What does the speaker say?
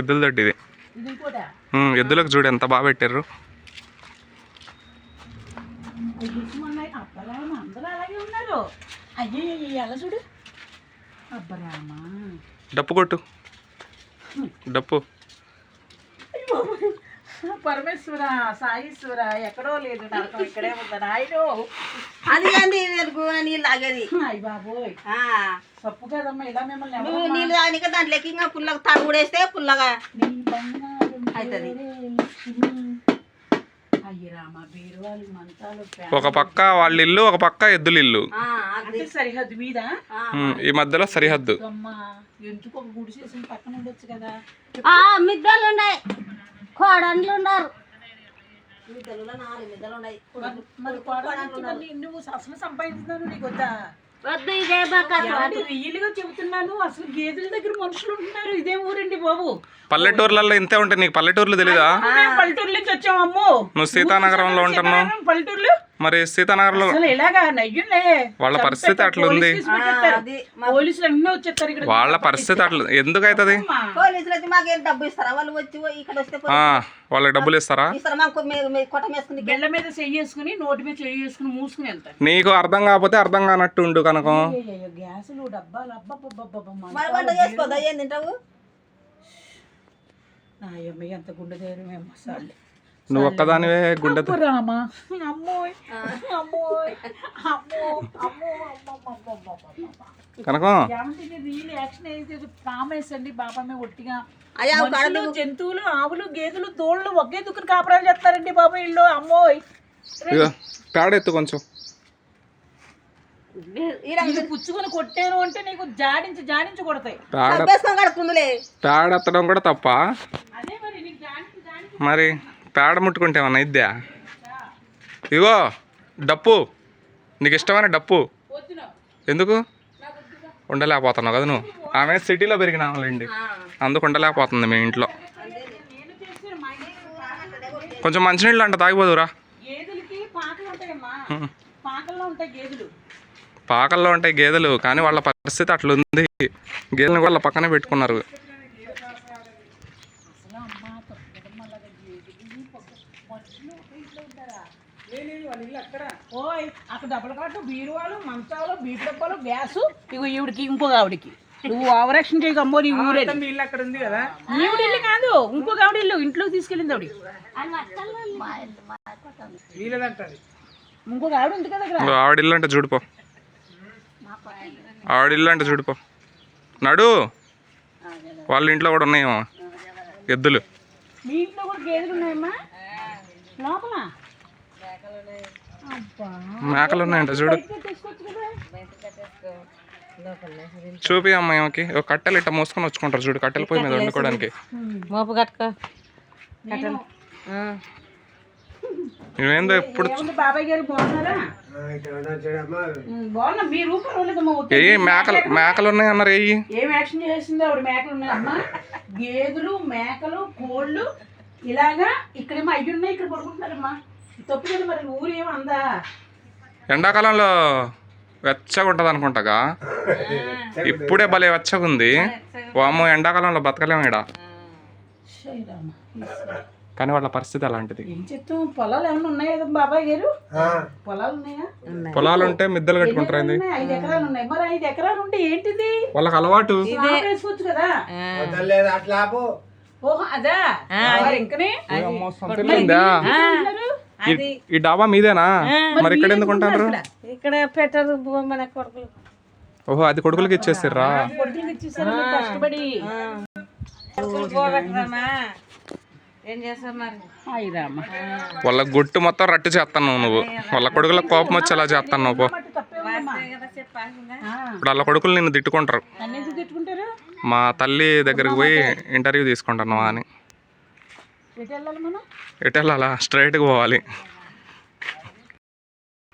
ఎద్దుల దొడ్డి ఇది. ఎద్దులకు చూడు ఎంత బాగా పెట్టారు డప్పు కొట్టు డప్పు పరమేశ్వర సాయీశ్వర ఎక్కడో లేదు నరకం ఇక్కడే ఉంది ఆయన అది కానీ వెలుగు నీళ్ళు తాగేది అయ్య బాబోయ్ తప్పు కదమ్మా ఇలా మిమ్మల్ని నువ్వు నీళ్ళు తాగినాక దాంట్లోకి ఇంకా పుల్లగా కూడా పుల్లగా అవుతుంది. లక్ష్మి. అయ్య రామ బీరువాలు మంతాలు ఒక పక్క వాళ్ళ ఇల్లు ఒక పక్క ఎద్దుల ఇల్లు. సరిహద్దు మీద? ఈ మధ్యలో సరిహద్దు. ఎందుకు ఒక గుడి చేసి పక్కన ఉండొచ్చు కదా? ఆ, మిద్దలు ఉన్నాయి కోడన్లు ఉన్నారు మిద్దలు నాలుగు మిద్దలు ఉన్నాయి మరి- మరి కోడలికి మళ్ళీ నువ్వు అసలు సంపాదించున్నాను నీకు వద్దా వద్దు ఇదే బాగా ఏమండి రియల్గా చెబుతున్నాను అసలు గేదెల దగ్గర మనుషులు ఉంటున్నారు ఇదే ఊరండి బాబు? పల్లెటూర్లలో ఇంతే ఉంటాయి నీకు పల్లెటూర్లు తెలీదా? మేము పల్లెటూరు నుంచి వచ్చాం అమ్మో. నువ్వు సీతానగరంలో ఉంటున్నావు? పల్లెటూర్లు? మరి సీతానగర్లో అసలు ఇలాగా నయ్యులే వాళ్ళ పరిస్థితి అట్లుంది. అది పోలీసులు అన్నీ వచ్చేస్తారు ఇక్కడ. వాళ్ళ పరిస్థితి అట్లా ఎందుకు అవుతుంది అమ్మా. పోలీసులు వచ్చి మాకేం డబ్బు ఇస్తారా? వాళ్ళు వచ్చి ఇక్కడ వస్తే పోలీసులు ఆ, వాళ్ళకి డబ్బులు ఇస్తారా? నీకు అర్థం కాకపోతే అర్థం కానట్టు ఉండు కనుక. ఎంత గుండె ధైర్యం నువ్వు ఒక్కదానివే గుండె రామా. అమ్మోయ్. అమ్మోయ్. అమ్మో అమ్మో. కనుక. రియల్ యాక్షన్ అయితే ఒట్టిగా. జంతువులు ఆవులు గేదెలు తోళ్ళు ఒకే దుక్కుని కాపురాలు చేస్తారండి బాబా ఇల్లు అమ్మోయ్. ఇగో పేడ ఎత్తు కొంచెం పుచ్చుకొని కొట్టాను అంటే నీకు జాడించి జాడించి కొడతాయి. పేడ వేసుకొని కడుపుందిలే పేడ ఎత్తడం కూడా తప్ప? అదే మరి పేడ ముట్టుకుంటే ఏమన్నా ఇద్దా ఇగో డప్పు. నీకు ఇష్టమైన డప్పు. ఎందుకు? ఉండలేకపోతున్నావు కదా నువ్వు. ఆమె సిటీలో పెరిగిన వాళ్ళండి. అందుకు ఉండలేకపోతుంది మీ ఇంట్లో. కొంచెం మంచినీళ్ళు అంట తాగిపోదురా పాకల్లో ఉంటాయి గేదెలు. కానీ వాళ్ళ పరిస్థితి అట్లుంది. గేదెలను వాళ్ళ పక్కనే పెట్టుకున్నారు అసలు అమ్మ తప్పడం వల్ల గేదెలు మనుషులు ఒక ఇంట్లో ఉంటారా వాళ్ళ ఇల్లు అక్కడ ఓయ్ అక్కడ డబ్బులు బీరువాలు మంచాలు బీపు డబ్బాలు గ్యాసు ఇగో ఈవిడికి ఇంకొక ఆవిడికి. నువ్వు ఓవరాక్షన్ చేయక అమ్మో నీ ఊరే ఇల్లు అక్కడ ఉంది కదా. ఈవిడ ఇల్లు కాదు ఇంకొక ఆవిడ ఇల్లు ఇంట్లోకి తీసుకెళ్ళింది ఆవిడ. ఇంకొక ఆవిడ ఉంది కదా ఇక్కడ ఇంకో ఆవిడ ఇల్లు అంటే చూడిపో ఆవిడ ఇల్లు అంటే చూడిపో నడు వాళ్ళ ఇంట్లో కూడా ఉన్నాయేమో. ఎద్దులు. మీ ఇంట్లో కూడా గేదెలు ఉన్నాయమ్మా? లోపల? మేకలు ఉన్నాయంట చూడు. చూపి అమ్మాయికి ఒక కట్టెలు ఇట్ట మోసుకొని వచ్చుకుంటారు చూడు కట్టెల పొయ్యి మీద వండుకోవడానికి. మోపు కట్టుకో. నువ్వేందో ఎప్పుడు ఏ మేకలు మేకలు. ఉన్నాయి అన్నారు ఏయి ఏం యాక్షన్ చేసింది ఆవిడ మేకలు ఉన్నాయమ్మా గేదెలు మేకలు కోళ్ళు ఇలాగా ఇక్కడేమో అయ్యి ఉన్నాయి ఇక్కడ పడుకుంటున్నారమ్మా. తప్పు కదా మరి ఊరు ఏమో అందా? ఎండాకాలంలో వెచ్చగా ఉంటుంది అనుకుంటాగా ఇప్పుడే భలే వెచ్చగా ఉంది వామ్మో ఎండాకాలంలో బతకలేము ఇక్కడ. కానీ వాళ్ళ పరిస్థితి అలాంటిది. పొలాలు ఏమైనా ఉన్నాయా కదా బాబాయ్ గారు? పొలాలు ఉన్నాయా? పొలాలు ఉంటే మిద్దలు కట్టుకుంటారు ఏంది? ఉన్నాయి, ఐదు ఎకరాలు ఉన్నాయి. మరి ఐదు ఎకరాలు ఉంటే ఏంటిది? వాళ్ళకి అలవాటు. స్లాబ్ వేసుకోవచ్చు కదా. ఓహో అదా? ఇంకనే? ఈ- ఈ డాబా మీదేనా? మరి ఇక్కడ ఎందుకు ఉంటారు? ఇక్కడ పెట్టరు మన కొడుకులు. ఓహో అది కొడుకులకి ఇచ్చేసారు కష్టపడి. వాళ్ళ గుట్టు మొత్తం రట్టు చేస్తాను నువ్వు. వాళ్ళ కొడుకుల కోపం వచ్చేలా చేస్తాను నువ్వు పో. మట్టి తప్పే ఉందమ్మా కదా చెప్పాల్సిందా? ఆ, ఇప్పుడు వాళ్ళ కొడుకులు నిన్ను తిట్టుకుంటారు. మా తల్లి దగ్గరికి పోయి ఇంటర్వ్యూ తీసుకుంటున్నావా అని. ఎటు వెళ్ళాలా స్ట్రైట్గా పోవాలి.